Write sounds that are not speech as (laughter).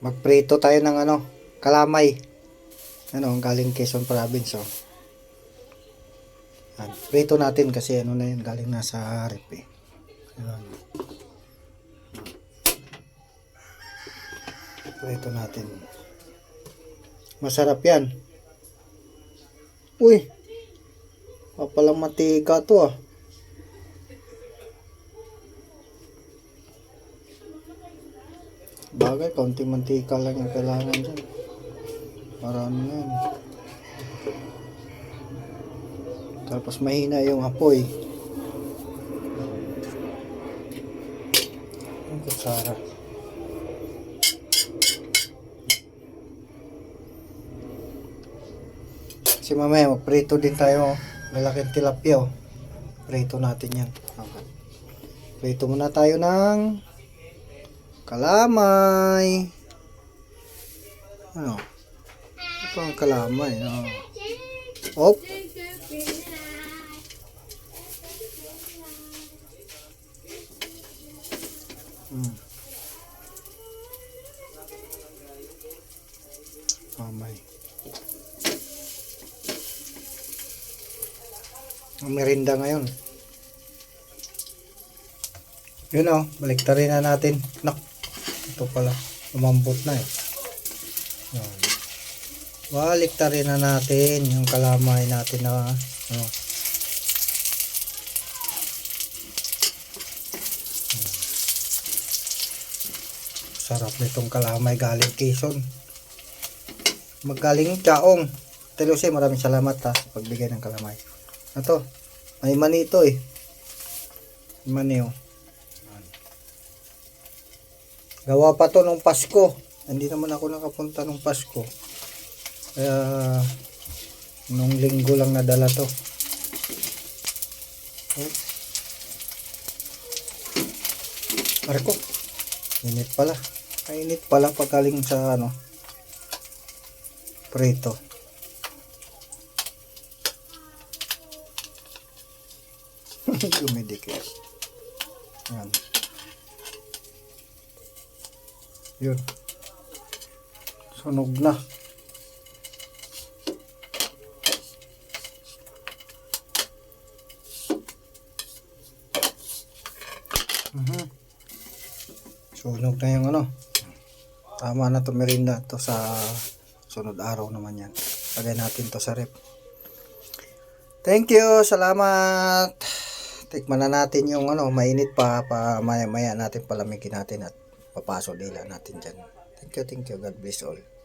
magprito tayo ng ano, kalamay. Ano, galing Quezon Province, oh. Yan. Prito natin kasi ano na yun, galing nasa rep eh. Yan. Prito natin. Masarap yan. Uy! Papalang mantika to ah. Bagay, konting mantika lang yung kailangan dyan. Ano yan. Tapos mahina yung apoy. Ang kutsara. Kasi mamaya magprito din tayo. Lalaking tilapia oh. Prito natin yan. Okay. Prito muna tayo ng kalamay. Ano? Ito ang kalamay. Oh. Op. Hmm. Mamay. Ang merinda ngayon. Yun oh, baliktarin na natin. Nak, ito pala. Umambot na eh. Yan. Baliktarin na natin yung kalamay natin na ano. Sarap nitong kalamay galing Quezon. Magaling Chaong. Telusi, maraming salamat ha sa pagbigay ng kalamay. Ito, may mani ito eh. Mani oh. Gawa pa to nung Pasko. Hindi naman ako nakapunta nung Pasko. Kaya nung linggo lang nadala to. Oh. Marco. Init pala. Kainit pala pagkaling sa ano. Prito. (laughs) Dumidikit. Yan. Yun. Sunog na. Mhm. Sunog na yung ano. Tama na to merinda to sa sunod araw naman yan. Lagay natin to sa rep. Thank you. Salamat. Tikman na natin yung ano, mainit pa, pa maya, maya natin palamigin natin at papaso nila natin dyan. Thank you, thank you. God bless all.